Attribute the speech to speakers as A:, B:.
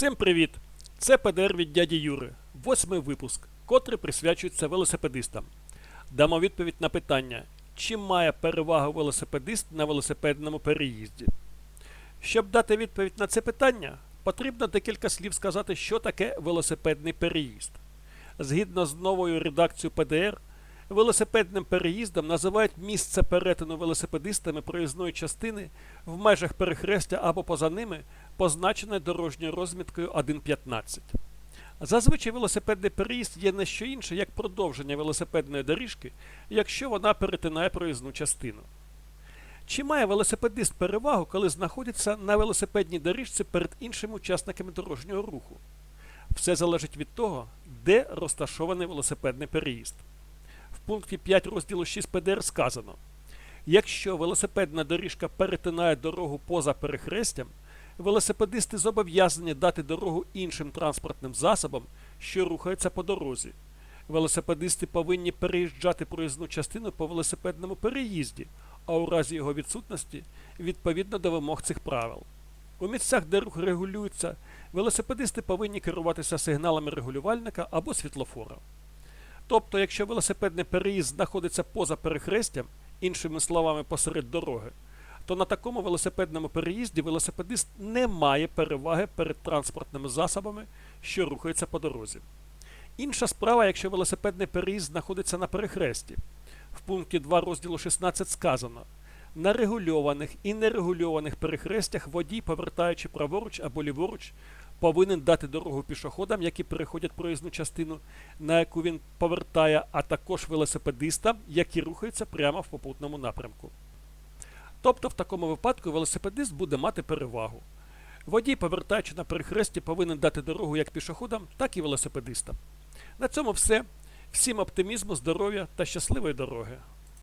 A: Всім привіт! Це ПДР від дяді Юри, восьмий випуск, котрий присвячується велосипедистам. Дамо відповідь на питання, чим має перевагу велосипедист на велосипедному переїзді. Щоб дати відповідь на це питання, потрібно декілька слів сказати, що таке велосипедний переїзд. Згідно з новою редакцією ПДР, велосипедним переїздом називають місце перетину велосипедистами проїзної частини в межах перехрестя або поза ними, позначене дорожньою розміткою 1.15. Зазвичай велосипедний переїзд є не що інше, як продовження велосипедної доріжки, якщо вона перетинає проїзну частину. Чи має велосипедист перевагу, коли знаходиться на велосипедній доріжці перед іншими учасниками дорожнього руху? Все залежить від того, де розташований велосипедний переїзд. В пункті 5 розділу 6 ПДР сказано: якщо велосипедна доріжка перетинає дорогу поза перехрестям, велосипедисти зобов'язані дати дорогу іншим транспортним засобам, що рухаються по дорозі. Велосипедисти повинні переїжджати проїзну частину по велосипедному переїзді, а у разі його відсутності відповідно до вимог цих правил. У місцях, де рух регулюється, велосипедисти повинні керуватися сигналами регулювальника або світлофора. Тобто, якщо велосипедний переїзд знаходиться поза перехрестям, іншими словами, посеред дороги, то на такому велосипедному переїзді велосипедист не має переваги перед транспортними засобами, що рухаються по дорозі. Інша справа, якщо велосипедний переїзд знаходиться на перехресті. В пункті 2 розділу 16 сказано: на регульованих і нерегульованих перехрестях водій, повертаючи праворуч або ліворуч, повинен дати дорогу пішоходам, які переходять проїзну частину, на яку він повертає, а також велосипедистам, які рухаються прямо в попутному напрямку. Тобто, в такому випадку велосипедист буде мати перевагу. Водій, повертаючи на перехресті, повинен дати дорогу як пішоходам, так і велосипедистам. На цьому все. Всім оптимізму, здоров'я та щасливої дороги!